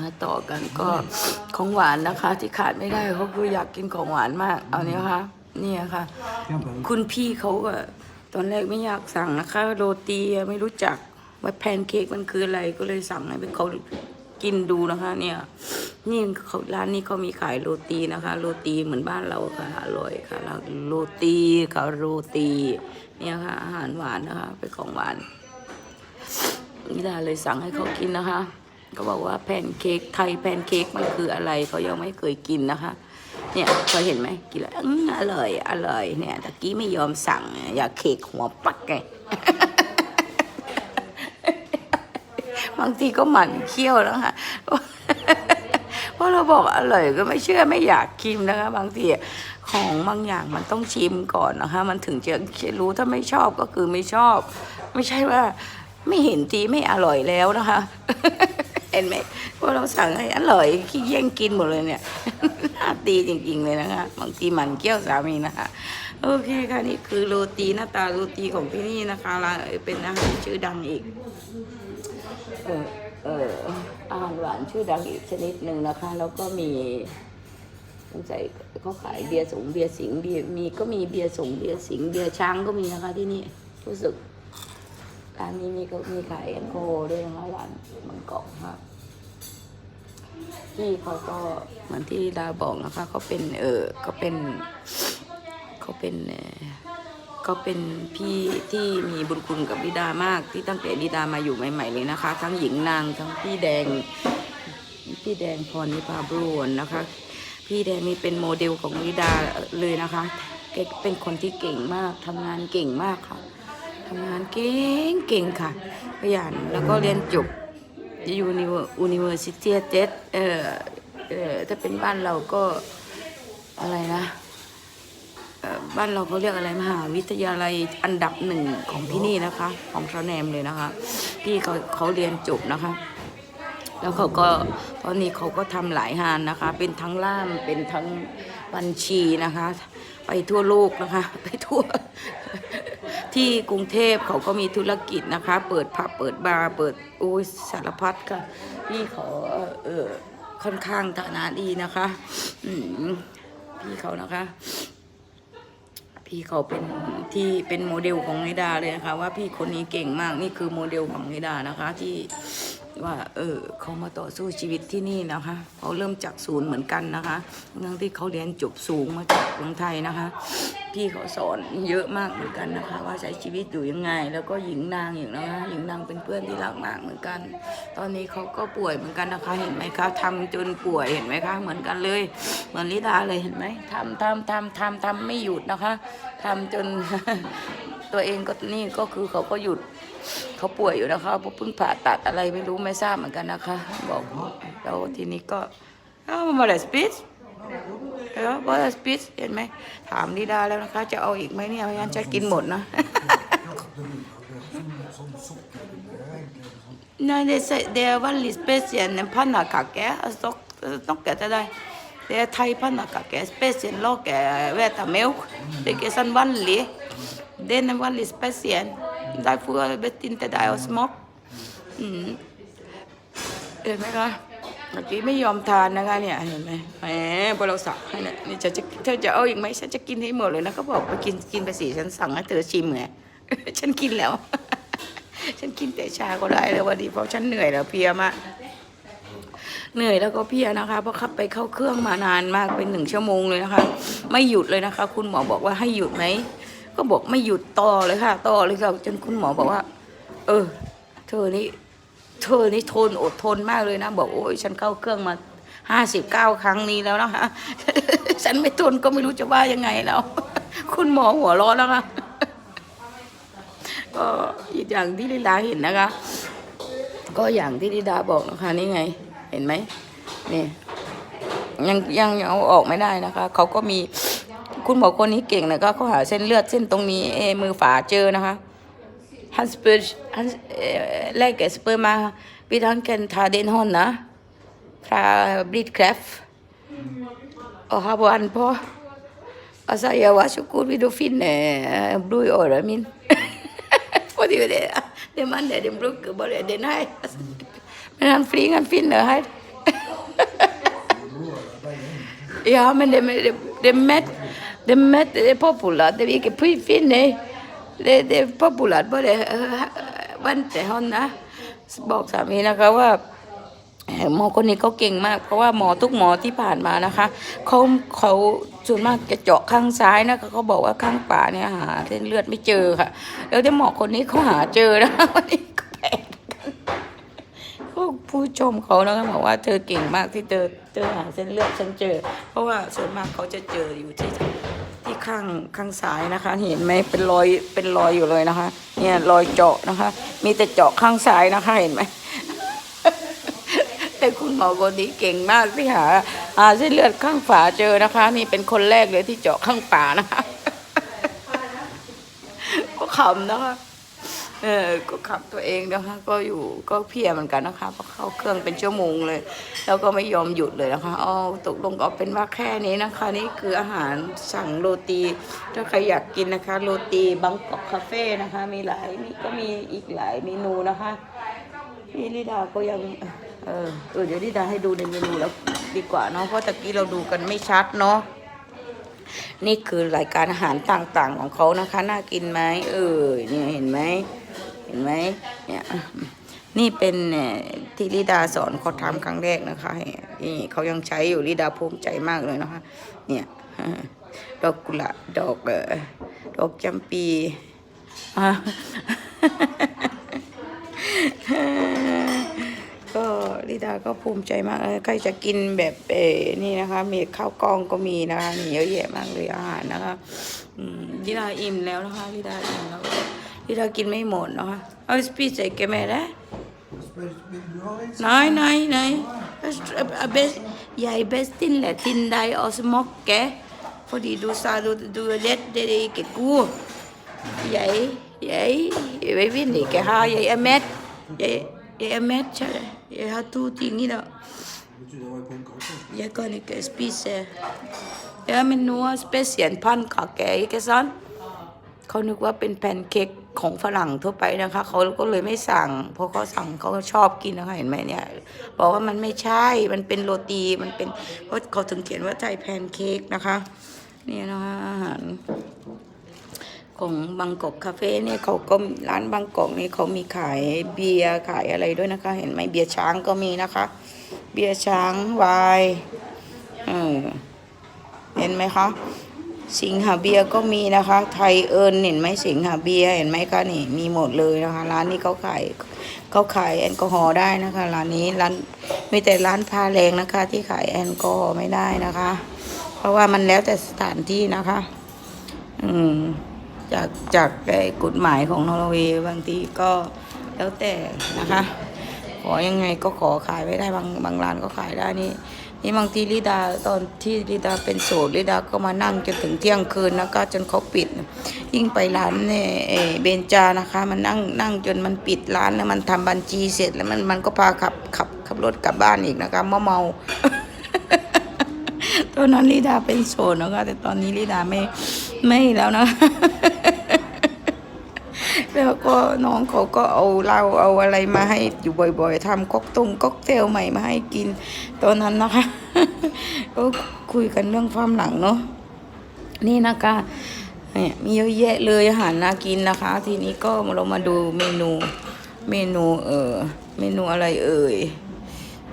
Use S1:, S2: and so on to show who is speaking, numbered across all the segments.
S1: มาต่อกันก็ของหวานนะคะ ที่ขาดไม่ได้เขาคืออยากกินของหวานมาก เอาเนี้ยค่ะเนี่ยค่ะ คุณพี่เขาก็ตอนแรกไม่อยากสั่งนะคะ โรตีไม่รู้จักว่าแพนเค้กมันคืออะไรก็เลยสั่งให้เขากินดูนะคะ เนี่ย นี่เขาร้านนี้เขามีขายโรตีนะคะ โรตีเหมือนบ้านเราค่ะอร่อยค่ะโรตีค่ะโรตี เนี่ยค่ะอาหารหวานนะคะเป็นของหวาน นิดาเลยสั่งให้เขากินนะคะเขาบอกว่าแพนเค้กไทยแพนเค้กมันคืออะไรเขายังไม่เคยกินนะคะ เนี่ยเคยเห็นไหมกินแล้วออร่อยอร่อยเนี่ยตะกี้ไม่ยอมสั่งอยากเค้กหัวปักไงบางทีก็หมั่นเคี้ยวแล้วค่ะเพราะเราบอกอร่อยก็ไม่เชื่อไม่อยากกินนะคะ บางทีของบางอย่างมันต้องชิมก่อนนะคะ มันถึงจะรู้ถ้าไม่ชอบก็คือไม่ชอบ ไม่ใช่ว่า ไม่เห็นทีไม่อร่อยแล้วนะคะ เห็นไหมว่าเราสั่งให้อร่อยขี้แย่งกินหมดเลยเนี่ยน่าตีจริงๆเลยนะคะบางทีหมันเกี้ยวสามีนะคะโอเคค่ะนี่คือโรตีหน้าตาโรตีของที่นี่นะคะร้านเป็นอาหารชื่อดังอีกเออเอออาหารหวานชื่อดังอีกชนิดหนึ่งนะคะ แล้วก็มีสงสัยเขาขายเบียร์สงเบียร์สิงเบียร์มีก็มีเบียร์สงเบียร์สิงเบียร์ช้างก็มีนะคะที่นี่รู้สึก ร้านนี้มีก็มีขายแอลกอฮอล์ด้วยนะคะร้านมังกรค่ะที่เขาก็เหมือนที่ดาบอกนะคะเขาเป็นเออเขาเป็นเขาเป็นเอ่อก็เป็นพี่ที่มีบุญคุณกับลิดามาก ที่ตั้งแต่ลิดามาอยู่ใหม่ ๆ เลยนะคะ ทั้งหญิงนางทั้งพี่แดง พี่แดงพรนิพาบรวนนะคะ พี่แดงนี่เป็นโมเดลของลิดาเลยนะคะเป็นคนที่เก่งมากทำงานเก่งมากค่ะำงานเก่งเก่งค่ะ ขยันแล้วก็เรียนจบยูนิเวอร์อุนิเวอร์ซิตี้เจ็เออเออถ้าเป็นบ้านเราก็อะไรนะบ้านเราเขาเรียกอะไรมหาวิทยาลัยอันดับหนึ่งของที่นี่นะคะ ของทรแนมเลยนะคะพี่เขาเขาเรียนจบนะคะ แล้วเขาก็ตอนนี้เขาก็ทำหลายงานนะคะ เป็นทั้งล่ามเป็นทั้งบัญชีนะคะ ไปทั่วโลกนะคะ ไปทั่ว ที่กรุงเทพเขาก็มีธุรกิจนะคะ เปิดผับเปิดบาร์เปิดโอ้ยสารพัดค่ะพี่เขาเออค่อนข้างฐานะดีนะคะพี่เขานะคะ พี่เขาเป็นที่เป็นโมเดลของนิดาเลยนะคะ ว่าพี่คนนี้เก่งมากนี่คือโมเดลของนิดานะคะ ที่ ว่า เออเขามาต่อสู้ชีวิตที่นี่นะคะเขาเริ่มจากศูนย์เหมือนกันนะคะทั้งที่เขาเรียนจบสูงมาจากเมืองไทยนะคะ พี่เขาสอนเยอะมากเหมือนกันนะคะ ว่าใช้ชีวิตอยู่ยังไง แล้วก็หญิงนางอย่างนะคะหญิงนางเป็นเพื่อนที่รักมากเหมือนกัน ตอนนี้เขาก็ป่วยเหมือนกันนะคะ เห็นไหมคะทำจนป่วยเห็นไหมคะเหมือนกันเลยเหมือนลิดาเลยเห็นไหมทำทำทำทำทำไม่หยุดนะคะทำจนตัวเองก็นี่ก็คือเขาก็หยุด เขาป่วยอยู่นะคะเพราะเพิ่งผ่าตัดอะไรไม่รู้ไม่ทราบเหมือนกันนะคะ บอกแล้วทีนี้ก็อ้าวมาเลสปิสเออมาเลสปิสเห็นไหมถามลิดาแล้วนะคะ จะเอาอีกไหมเนี่ยไม่งั้นจะกินหมดนะ Nej, det är, det är väldigt speciellt en pannakaka. Alltså, noe til deg. Det er thai-pannakake. Spesielt laget hvetemjølk. Det er ikke sånn vanlig. Den er veldig spesiell. Derfor har jeg bedt inn til deg å smake. Mm. เห็นไหมคะเมื่อกี้ไม่ยอมทานนะคะเนี่ยเห็นไหมแหมพอเราสั่งให้เนี่ยนี่จะจะเธอจะเอาอีกไหมฉันจะกินให้หมดเลยนะเขาบอกไปกินกินไปสิฉันสั่งให้เธอชิมไงฉันกินแล้ว ฉันกินแต่ชาก็ได้แล้ววันนี้เพราะฉันเหนื่อยแล้วเพลียมากเหนื่อยแล้วก็เพลียนะคะ เพราะขับไปเข้าเครื่องมานานมากเป็นหนึ่งชั่วโมงเลยนะคะ ไม่หยุดเลยนะคะ คุณหมอบอกว่าให้หยุดไหม ก็บอกไม่หยุดต่อเลยค่ะ ต่อเลยค่ะ จนคุณหมอบอกว่า เออ เธอนี่เธอนี่ทนอดทนมากเลยนะ บอกโอ้ยฉันเข้าเครื่องมาห้าสิบเก้าครั้งนี้แล้วนะคะฉันไม่ทนก็ไม่รู้จะว่ายังไงแล้ว คุณหมอหัวร้อนแล้วค่ะก็อีกอย่างที่ลิลาเห็นนะคะ ก็อย่างที่ลิดาบอกนะคะนี่ไง เห็นไหมนี่ยังยังเอาออกไม่ได้นะคะ เขาก็มี คุณหมอคนนี้เก่งนะก็เขาหาเส้นเลือดเส้นตรงนี้เอมือฝาเจอนะคะฮันสเปอร์ฮันแรกสเปอร์มาบิทั้งกันทาเดนฮอนนะทราบริดครฟโอฮาบวันพออาศัยว่าชุกูวิดูฟินเน่บลูออร์มินพอดีเดเดมันเดมบลูก็บอลเดนไฮม่นฮันฟรีงันฟินเหรอฮ Ja, men det, det, det mätt det er mest det er populært. Det er ikke på finner. Det, det er populært bare vente han นะ บอกสามีนะคะว่าหมอคนนี้เขาเก่งมาก เพราะว่าหมอทุกหมอที่ผ่านมานะคะเขาเขาส่วนมากจะเจาะข้างซ้ายนะคะเขาบอกว่าข้างขวาเนี่ยหาเส้นเลือดไม่เจอค่ะ แล้วที่หมอคนนี้เขาหาเจอนะคะวันนี้ก็แปลกก็ผู้ชมเขานะคะบอกว่าเธอเก่งมากที่เธอเธอหาเส้นเลือดฉันเจอ เพราะว่าส่วนมากเขาจะเจออยู่ที่ ข้างข้างซ้ายนะคะ เห็นไหมเป็นรอยเป็นรอยอยู่เลยนะคะ เนี่ยรอยเจาะนะคะ มีแต่เจาะข้างซ้ายนะคะเห็นไหมแต่คุณหมอคนนี้เก่งมากที่หาหาเส้นเลือดข้างฝาเจอนะคะ นี่เป็นคนแรกเลยที่เจาะข้างฝานะคะก็ขำนะคะ เออก็ขับตัวเองนะคะก็อยู่ก็เพียเหมือนกันนะคะเพราะเข้าเครื่องเป็นชั่วโมงเลย แล้วก็ไม่ยอมหยุดเลยนะคะอ๋อตกลงก็เป็นว่าแค่นี้นะคะ นี่คืออาหารสั่งโรตีถ้าใครอยากกินนะคะ โรตีบางกอกคาเฟ่นะคะ มีหลายนี่ก็มีอีกหลายเมนูนะคะพี่ลิดาก็ยังเออเออเดี๋ยวลิดาให้ดูในเมนูแล้วดีกว่าเนาะเพราะตะกี้เราดูกันไม่ชัดเนาะนี่คือรายการอาหารต่างๆของเขานะคะ น่ากินไหมเออเนี่ยเห็นไหม ห็นไหมเนี่ยนี่เป็นเนี่ยที่ลิดาสอนเขาทำครั้งแรกนะคะนี่เขายังใช้อยู่ลิดาภูมิใจมากเลยนะคะ เนี่ยดอกกุหลาบดอกดอกจำปีก็ลิดาก็ภูมิใจมากเออใครจะกินแบบเอนี่นะคะ มีข้าวกล้องก็มีนะคะมีเยอะแยะมากเลยอาหารนะคะลิดาอิ่มแล้วนะคะลิดาอิ่มแล้ว ลิดากินไม่หมดนะคะเอาสปีดใส่แกแม่ได้ Nej, nej, nej. Best, jeg er bedst til latin deg og smokke. Fordi du sa du, du er redd det er ikke god. Jeg, jeg, jeg vil ikke ha. Jeg er mett. Jeg, jeg er mett, kjære. Jeg har to ting i dag. Jeg kan ikke spise. Ja, men noe spesielt pannekake, ikke sant? เขานึกว่าเป็นแพนเค้กของฝรั่งทั่วไปนะคะเขาก็เลยไม่สั่งเพราะเขาสั่งเขาก็ชอบกินนะคะเห็นไหมเนี่ยบอกว่ามันไม่ใช่มันเป็นโรตีมันเป็นเพราะเขาถึงเขียนว่าไทยแพนเค้กนะคะเนี่ยนะคะอาหารของบางกอกคาเฟ่เนี่ยเขาก็ร้านบางกอกนี่เขามีขายเบียร์ขายอะไรด้วยนะคะ เห็นไหมเบียร์ช้างก็มีนะคะ เบียร์ช้างไวน์เออเห็นไหมคะ สิงหาเบียก็มีนะคะ ไทยเอิญเห็นไหมสิงหาเบียเห็นไหมคะนี่มีหมดเลยนะคะ ร้านนี้เขาขายเขาขายแอลกอฮอล์ได้นะคะร้านนี้ร้านมีแต่ร้านพาแรงนะคะ ที่ขายแอลกอฮอล์ไม่ได้นะคะ เพราะว่ามันแล้วแต่สถานที่นะคะ อืมจากจากไอ้กฎหมายของนอร์เวย์บางทีก็แล้วแต่นะคะ ขอยังไงก็ขอขายไม่ได้บางบางร้านก็ขายได้นี่ นี่บางทีลิดาตอนที่ลิดาเป็นโสดลิดาก็มานั่งจนถึงเที่ยงคืนนะคะจนเขาปิด ยิ่งไปร้านเนี่ยเบนจานะคะ มันนั่งนั่งจนมันปิดร้านแล้วมันทำบัญชีเสร็จแล้วมันมันก็พาขับขับขับรถกลับบ้านอีกนะคะเมาเมาตอนนั้นลิดาเป็นโสดนะคะแต่ตอนนี้ลิดาไม่ไม่แล้วนะ แล้วก็น้องเขาก็เอาเหล้าเอาอะไรมาให้อยู่บ่อยๆทำก๊อกตุ้งก๊อกเทลใหม่มาให้กินตอนนั้นนะคะก็คุยกันเรื่องความหลังเนาะนี่นะคะเนี่ยมีเยอะแยะเลยอาหารน่ากินนะคะ ทีนี้ก็เรามาดูเมนูเมนูเออเมนูอะไรเอ่ย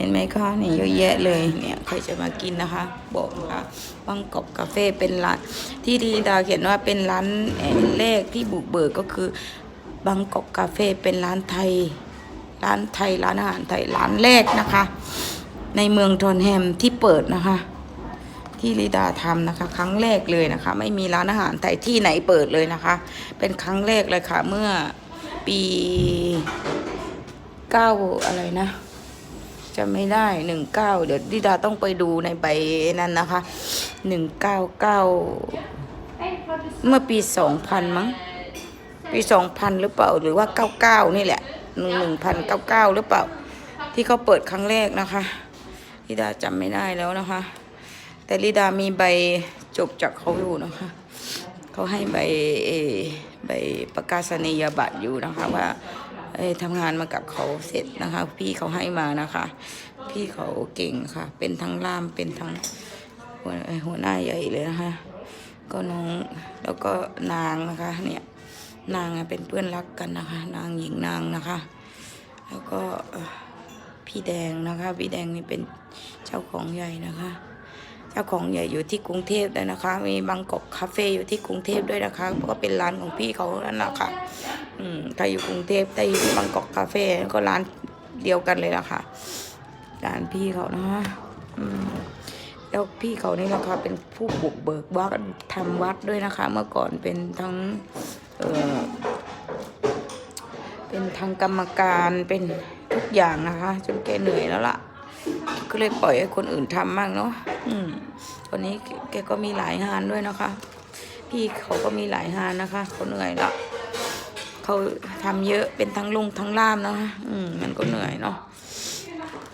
S1: ห็นไหมคะนี่เยอะแยะเลยเนี่ยใครจะมากินนะคะ บอกนะคะบางกอกาเฟ่เป็นร้าน ที่ดีดาเขียนว่าเป็นร้านแรกที่บุกเบิกก็คือบางกอกาเฟ่เป็นร้านไทย ร้านไทยร้านอาหารไทยร้านแรกนะคะ ในเมืองทอนแฮมที่เปิดนะคะ ที่ลิดาทำนะคะ ครั้งแรกเลยนะคะ ไม่มีร้านอาหารไทยที่ไหนเปิดเลยนะคะ เป็นครั้งแรกเลยค่ะ เมื่อปีเก้าอะไรนะ จะไม่ได้หนึ่งเก้าเดี๋ยวดิดาต้องไปดูในใบนั้นนะคะหนึ่งเก้าเก้าเมื่อปีสองพันมั้ง ปีสองพันหรือเปล่าหรือว่าเก้าเก้านี่แหละหนึ่งหนึ่งพันเก้าเก้าหรือเปล่า ที่เขาเปิดครั้งแรกนะคะลิดาจำไม่ได้แล้วนะคะ แต่ลิดามีใบจบจากเขาอยู่นะคะเขาให้ใบใบประกาศนียบัตรอยู่นะคะว่า ทำงานมากับเขาเสร็จนะคะ พี่เขาให้มานะคะ พี่เขาเก่งค่ะ เป็นทั้งล่ามเป็นทั้งหัวหัวหน้าใหญ่เลยนะคะ ก็น้องแล้วก็นางนะคะเนี่ยนางเป็นเพื่อนรักกันนะคะ นางหญิงนางนะคะ แล้วก็พี่แดงนะคะ พี่แดงนี่เป็นเจ้าของใหญ่นะคะ เจ้าของใหญ่อยู่ที่กรุงเทพด้วยนะคะ มีบางกอกคาเฟ่อยู่ที่กรุงเทพด้วยนะคะ ก็เป็นร้านของพี่เขานั่นแหละค่ะอืมถ้าอยู่กรุงเทพถ้าอยู่บางกอกคาเฟ่ก็ร้านเดียวกันเลยละค่ะร้านพี่เขานะคะอืมแล้วพี่เขานี่นะคะเป็นผู้บุกเบิกวัดทำวัดด้วยนะคะ เมื่อก่อนเป็นทั้งเออเป็นทางกรรมการเป็นทุกอย่างนะคะ จนแกเหนื่อยแล้วล่ะ ก็เลยปล่อยให้คนอื่นทำบ้างเนาะอืมคนนี้แกก็มีหลายงานด้วยนะคะ พี่เขาก็มีหลายงานนะคะเขาเหนื่อยละเขาทำเยอะเป็นทั้งลุงทั้งล่ามนะคะอืมมันก็เหนื่อยเนาะ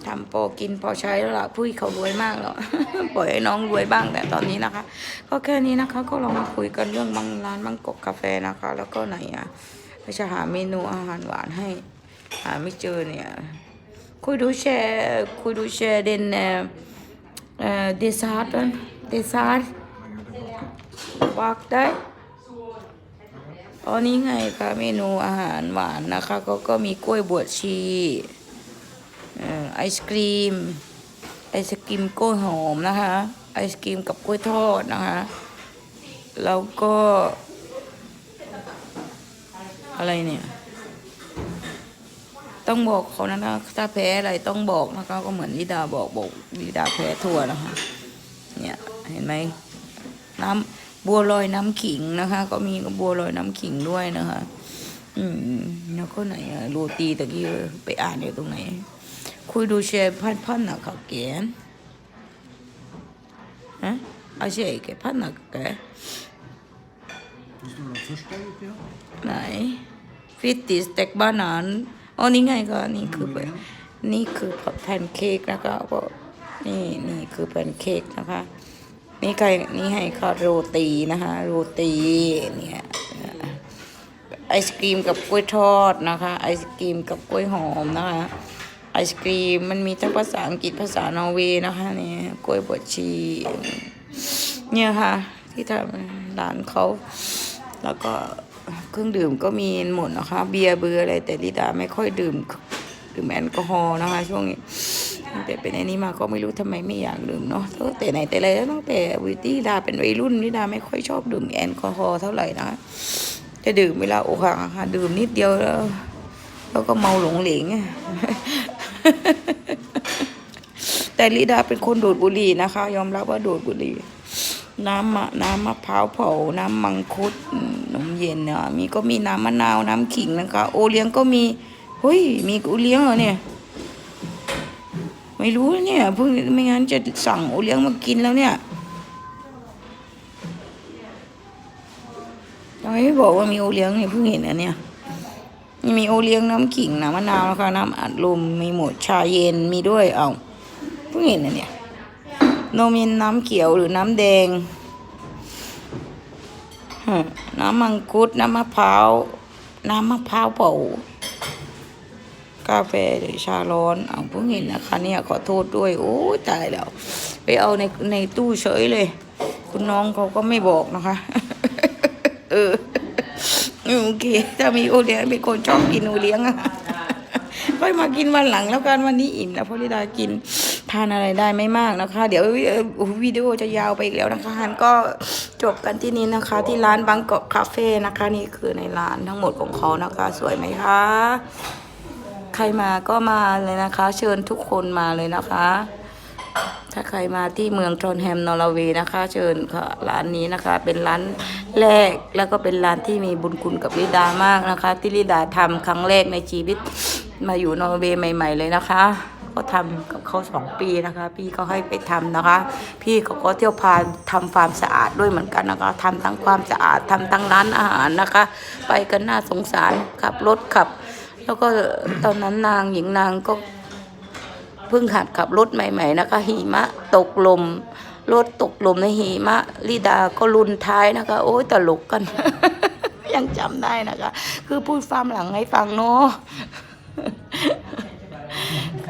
S1: ทำพอกินพอใช้แล้วล่ะผู้เขารวยมากแล้วปล่อยให้น้องรวยบ้างแต่ตอนนี้นะคะ ก็แค่นี้นะคะ ก็ลองมาคุยกันเรื่องบางร้านบางกอกกาแฟนะคะ แล้วก็ไหนอะจะหาเมนูอาหารหวานให้ หาไม่เจอเนี่ย คุยดูแชร์คุยดูแชร์เดนเอ่อเอ่อเดซาร์ตเดซาร์บักด้อ๋อนี่ไงคะเมนูอาหารหวานนะคะ ก็ก็มีกล้วยบวชชีไอศกรีม ไอศกรีมกล้วยหอมนะคะ ไอศกรีมกับกล้วยทอดนะคะ แล้วก็ อะไรเนี่ย ต้องบอกเขานะคะถ้าแพ้อะไรต้องบอกนะคะก็เหมือนลิดาบอกบอกลิดาแพ้ถั่วนะคะ เนี่ยเห็นไหมน้ำบัวลอยน้ำขิงนะคะ ก็มีบัวลอยน้ำขิงด้วยนะคะ อืมแล้วก็ไหนอะโรตีตะกี้ไปอ่านอยู่ตรงไหน คุยดูแชร์พันพันนะเขาเกียนฮะอาเช่แกพันนะแก
S2: Det står den första ute ja.
S1: ไหนฟิตติสเต็กบานาน อ๋อนี่ไงก็นี่คือแบบนี่คือแพนเค้กนะคะก็นี่นี่คือแพนเค้กนะคะ นี่ไก่นี่ให้ค่ะโรตีนะคะ โรตีเนี่ยไอศกรีมกับกล้วยทอดนะคะ ไอศกรีมกับกล้วยหอมนะคะ ไอศกรีมมันมีทั้งภาษาอังกฤษภาษานอร์เวย์นะคะเนี่ยกล้วยบวชชี เนี่ยค่ะ ที่ทำร้านเขาแล้วก็ เครื่องดื่มก็มีหมดนะคะ เบียร์เบืออะไร แต่ลิดาไม่ค่อยดื่มดื่มแอลกอฮอล์นะคะ ช่วงนี้ตั้งแต่เป็นไอ้นี้มาก็ไม่รู้ทำไมไม่อยากดื่มเนาะตั้งแต่ไหนแต่ไรแล้วตั้งแต่วิตี้ดาเป็นวัยรุ่นลิดาไม่ค่อยชอบดื่มแอลกอฮอล์เท่าไหร่นะจะดื่มเวลาโอกหักอะค่ะดื่มนิดเดียวแล้วแล้วก็เมาหลงเหลงแต่ลิดาเป็นคนดูดบุหรี่นะคะ ยอมรับว่าดูดบุหรี่ น้ำมะน้ำมะพร้าวเผา น้ำมังคุดนมเย็นเนี่ยมีก็มีน้ำมะนาว น้ำขิงนะคะ โอเลี้ยงก็มีเฮ้ย มีโอเลี้ยงเหรอเนี่ย ไม่รู้เนี่ยเพิ่งไม่งั้นจะสั่งโอเลี้ยงมากินแล้วเนี่ยทำไมไม่บอกว่ามีโอเลี้ยงเนี่ยเพิ่งเห็นนะเนี่ยมีโอเลี้ยงน้ำขิงน้ำมะนาวนะคะน้ำอัดลมมีหมดชาเย็นมีด้วยเอาเพิ่งเห็นนะเนี่ย นมเย็นน้ำเขียวหรือน้ำแดง น้ำมังคุด น้ำมะพร้าว น้ำมะพร้าวเผากาแฟหรือชาร้อนเอาเพิ่งเห็นนะคะ เนี่ยขอโทษด้วย โอ้ตายแล้ว ไปเอาในในตู้เฉยเลย คุณน้องเขาก็ไม่บอกนะคะ เออโอเคถ้ามีโอเลี้ยงเป็นคนชอบกินโอเลี้ยงอะค่อยมากินวันหลังแล้วกันวันนี้อิ่มแล้วเพราะลิดากิน ทานอะไรได้ไม่มากนะคะ เดี๋ยววิดีโอจะยาวไปอีกแล้วนะคะฮันก็จบกันที่นี้นะคะ ที่ร้านบางกอกคาเฟ่นะคะ นี่คือในร้านทั้งหมดของเขานะคะ สวยไหมคะ ใครมาก็มาเลยนะคะ เชิญทุกคนมาเลยนะคะ ถ้าใครมาที่เมืองทรอนแฮมนอร์เวย์นะคะ เชิญค่ะร้านนี้นะคะ เป็นร้านแรกแล้วก็เป็นร้านที่มีบุญคุณกับลิดามากนะคะ ที่ลิดาทำครั้งแรกในชีวิตมาอยู่นอร์เวย์ใหม่ ๆ เลยนะคะ ก็ทำกับเขาสองปีนะคะ พี่เขาให้ไปทำนะคะ พี่เขาก็เที่ยวพาทำความสะอาดด้วยเหมือนกันนะคะทำทั้งความสะอาดทำทั้งร้านอาหารนะคะ ไปกันน่าสงสารขับรถขับ แล้วก็ตอนนั้นนางหญิงนางก็เพิ่งหัดขับรถใหม่ ๆ นะคะหิมะตกลมรถตกลมในหิมะลิดาก็รุนท้ายนะคะ โอ้ยตลกกัน ยังจำได้นะคะ คือพูดความหลังให้ฟังเนาะ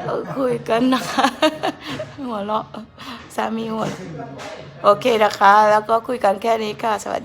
S1: ก็คุยกันนะคะ หัวเราะสามีหัวโอเคนะคะ แล้วก็คุยกันแค่นี้ค่ะ สวัสดี